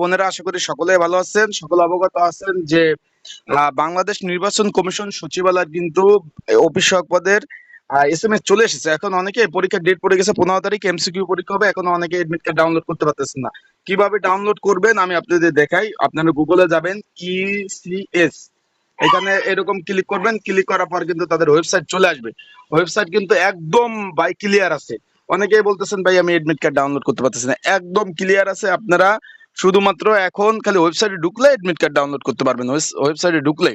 বোনেরা, আশা করি সকলে ভালো আছেন। সকলে অবগত আছেন যে বাংলাদেশ নির্বাচন কমিশন সচিবালয় কিন্তু অফিস সহায়ক পদের এস চলে এসেছে। এখন অনেকে ডেট পড়ে গেছে, পনেরো তারিখ এমসিকিউ পরীক্ষা হবে। এখন অনেকে এডমিট কার্ড ডাউনলোড করতে পারতেছেন না। কীভাবে ডাউনলোড করবেন আমি আপনাদের দেখাই। আপনারা গুগলে যাবেন E ইসিএস এখানে এরকম ক্লিক করবেন। ক্লিক করার পর কিন্তু তাদের ওয়েবসাইট চলে আসবে। ওয়েবসাইট কিন্তু একদম বাই ক্লিয়ার আছে। অনেকেই বলতেছেন, ভাই, আমি এডমিট কার্ড ডাউনলোড করতে পারতেছি না। একদম ক্লিয়ার আছে। আপনারা শুধুমাত্র এখন খালি ওয়েবসাইটে ঢুকলে এডমিট কার্ড ডাউনলোড করতে পারবেন ওয়েবসাইটে ঢুকলে।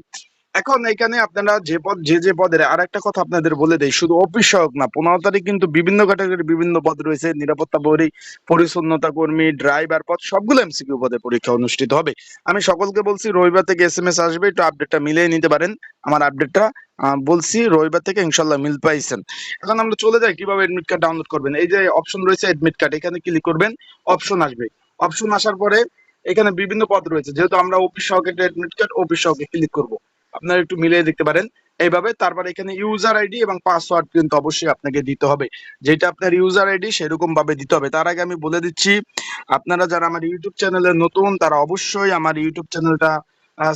এখন এখানে আপনারা যে পদ যে যে পদের আর একটা কথা আপনাদের বলে দেয় শুধু অফিস সহায়ক না, পনেরো তারিখ কিন্তু বিভিন্ন ক্যাটাগরি বিভিন্ন পদ রয়েছে, নিরাপত্তা পরি পরিচ্ছন্নতা কর্মী ড্রাইভার পদ, সবগুলো এমসিকিউ পদে পরীক্ষা অনুষ্ঠিত হবে। আমি সকলকে বলছি, রবিবার থেকে এস এম এস আসবে, একটু আপডেটটা মিলিয়ে নিতে পারেন, আমার আপডেটটা বলছি, রবিবার থেকে ইনশাল্লাহ মিল পাইছেন। এখন আমরা চলে যাই, কীভাবে এডমিট কার্ড ডাউনলোড করবেন? এই যে অপশন রয়েছে এডমিট কার্ড এখানে ক্লিক করবেন অপশন আসবে। অপশন আসার পরে এখানে বিভিন্ন পদ রয়েছে। যেহেতু আমরা অফিস সহকে এডমিট কার্ড অফিস সহকে ক্লিক করব। আপনারা একটু মিলিয়ে দেখতে পারেন। এইভাবে তারপর এখানে ইউজার আইডি এবং পাসওয়ার্ড কিন্তু অবশ্যই আপনাকে দিতে হবে। যেটা আপনার ইউজার আইডি সেরকম ভাবে দিতে হবে। তার আগে আমি বলে দিচ্ছি, আপনারা যারা আমার ইউটিউব চ্যানেলে নতুন, তারা অবশ্যই আমার ইউটিউব চ্যানেলটা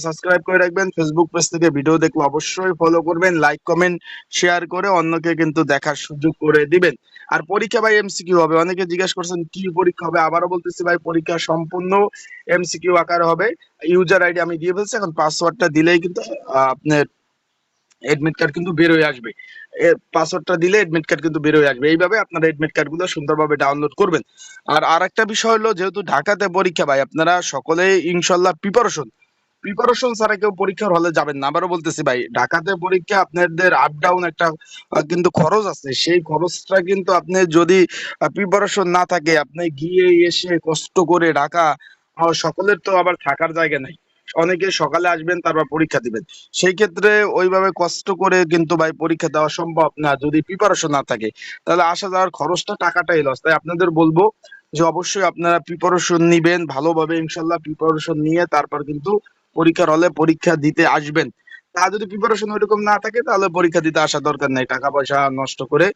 সাবস্ক্রাইব করে রাখবেন ফেসবুক পেজ থেকে ভিডিও দেখলে অবশ্যই ফলো করবেন লাইক কমেন্ট শেয়ার করে অন্যকে কিন্তু দেখার সুযোগ করে দিবেন। আর পরীক্ষা ভাই এমসিকিউ হবে, অনেকে জিজ্ঞেস করছেন, কি পরীক্ষা হবে? আবারও বলতেছি ভাই, পরীক্ষা সম্পূর্ণ এমসিকিউ আকারে হবে। ইউজার আইডি আমি দিয়ে ফেলছি, এখন পাসওয়ার্ডটা দিলেই কিন্তু আপনার এডমিট কার্ড কিন্তু বের হয়ে আসবে। পাসওয়ার্ডটা দিলে এডমিট কার্ড কিন্তু বের হয়ে আসবে। এইভাবে আপনারা এডমিট কার্ডগুলো সুন্দরভাবে ডাউনলোড করবেন। আর আরেকটা বিষয় হলো, যেহেতু ঢাকাতে পরীক্ষা ভাই, আপনারা সকলে ইনশাল্লাহ প্রিপারেশন প্রিপারেশন ছাড়া কেউ পরীক্ষার হলে যাবেন না। আবারও বলতেছি ভাই, ঢাকাতে পরীক্ষা আপনাদের আপ ডাউন একটা কিন্তু খরচ আছে। সেই খরচটা কিন্তু আপনি যদি প্রিপারেশন না থাকে, আপনি গিয়ে এসে কষ্ট করে ঢাকা সকলের তো আবার থাকার জায়গা নাই। অনেকে সকালে আসবেন, তারপর পরীক্ষা দিবেন। সেই ক্ষেত্রে ওইভাবে কষ্ট করে কিন্তু ভাই পরীক্ষা দেওয়া সম্ভব না, যদি প্রিপারেশন না থাকে। তাহলে আসা যাওয়ার খরচটা টাকাটাই লস তাই আপনাদের বলব যে, অবশ্যই আপনারা প্রিপারেশন নিবেন ভালোভাবে, ইনশাল্লাহ প্রিপারেশন নিয়ে তারপর কিন্তু পরীক্ষার হলে পরীক্ষা দিতে আসবেন। তা যদি প্রিপারেশন ওইরকম না থাকে, তাহলে পরীক্ষা দিতে আসা দরকার নেই। টাকা পয়সা নষ্ট করে।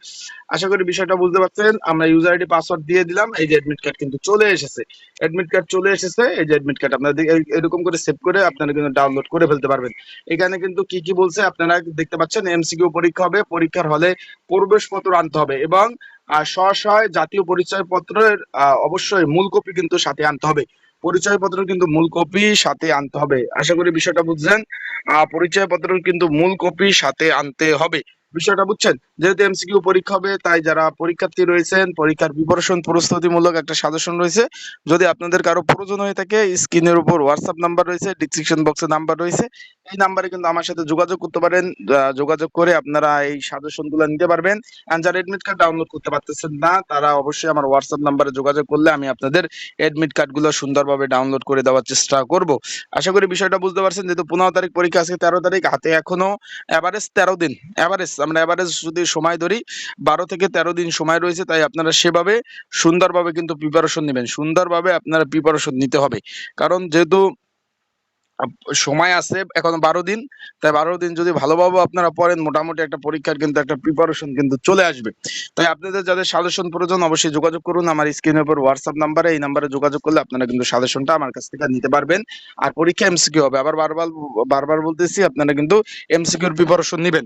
আশা করি বিষয়টা বুঝতে পারছেন। আমরা ইউজার আইডি পাসওয়ার্ড দিয়ে দিলাম। এই যে এডমিট কার্ড কিন্তু চলে এসেছে। এডমিট কার্ড চলে এসেছে। এই যে এডমিট কার্ড আপনারা এরকম করে সেভ করে আপনারা কিন্তু ডাউনলোড করে ফেলতে পারবেন। এখানে কিন্তু কি কি বলছে আপনারা দেখতে পাচ্ছেন। এমসিকিউ পরীক্ষা হবে। পরীক্ষার হলে প্রবেশপত্র আনতে হবে এবং স্ব জাতীয় পরিচয় পত্রের অবশ্যই মূল কপি কিন্তু সাথে আনতে হবে। পরিচয় পত্র কিন্তু মূল কপি সাথে আনতে হবে। আশা করি বিষয়টা বুঝছেন আহ, পরিচয় পত্র কিন্তু মূল কপি সাথে আনতে হবে। বিষয়টা বুঝছেন? যেহেতু এমসিকিউ পরীক্ষা হবে, তাই যারা পরীক্ষার্থী রয়েছেন, পরীক্ষার প্রিপারেশন প্রস্তুতিমূলক একটা সাজেশন রয়েছে। যদি আপনাদের কারও প্রয়োজন হয়ে থাকে, স্ক্রিনের উপর হোয়াটসঅ্যাপ নাম্বার রয়েছে ডিসক্রিপশন বক্সে নাম্বার রয়েছে। এই নাম্বারে কিন্তু আমার সাথে যোগাযোগ করতে পারেন। যোগাযোগ করে আপনারা এই সাজেশনগুলো নিতে পারবেন। আর যারা এডমিট কার্ড ডাউনলোড করতে পারতেছেন না, তারা অবশ্যই আমার হোয়াটসঅ্যাপ নাম্বারে যোগাযোগ করলে আমি আপনাদের এডমিট কার্ডগুলো সুন্দরভাবে ডাউনলোড করে দেওয়ার চেষ্টা করব। আশা করি বিষয়টা বুঝতে পারছেন, যেহেতু পনেরো তারিখ পরীক্ষা আজকে তেরো তারিখ, হাতে এখনও এভারেজ তেরো দিন এভারেজ আমরা এভারেজ যদি সময় ধরি, বারো থেকে তেরো দিন সময় রয়েছে, তাই আপনারা সেভাবে সুন্দরভাবে কিন্তু প্রিপারেশন নেবেন। সুন্দরভাবে আপনারা প্রিপারেশন নিতে হবে। কারণ যেহেতু সময় আছে এখন বারো দিন, তাই বারো দিন যদি ভালোভাবে আপনারা পড়েন, মোটামুটি একটা পরীক্ষার কিন্তু একটা প্রিপারেশন কিন্তু চলে আসবে। তাই আপনাদের যাদের সাজেশন প্রয়োজন, অবশ্যই যোগাযোগ করুন। আমার স্ক্রিনের উপর হোয়াটসঅ্যাপ নাম্বারে এই নাম্বারে যোগাযোগ করলে আপনারা কিন্তু সাজেশনটা আমার কাছ থেকে নিতে পারবেন। আর পরীক্ষা এমসিকিউ হবে। আবার বারবার বারবার বলতেছি, আপনারা কিন্তু এমসিকিউর প্রিপারেশন নেবেন।